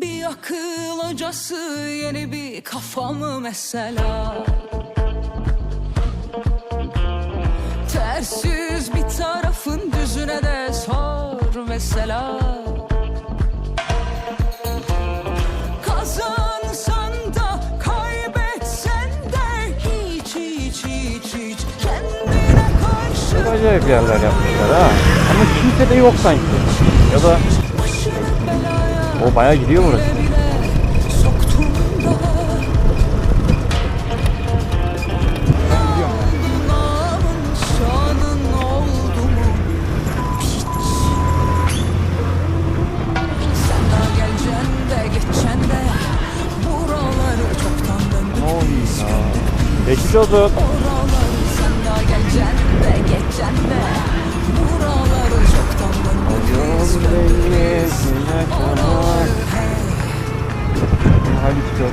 Bir akıl hocası yeni bir kafamı mesela Ters yüz bir tarafın düzüne de sor mesela Kazansan da kaybetsen de hiç hiç hiç hiç kendine karşı Çok acayip yerler yapmışlar ha. Ama kimse de yok sanki. Ya da o bayağı gidiyor burası. bile soktum Çekiyor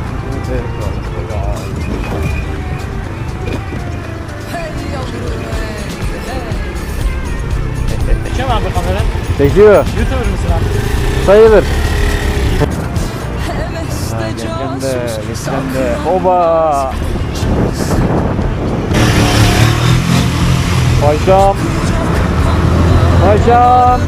mu abi kamera? Çekiyor. YouTuber mısın abi? Sayılır. Geçen de, geçen de. Oba. Paşam. Paşam.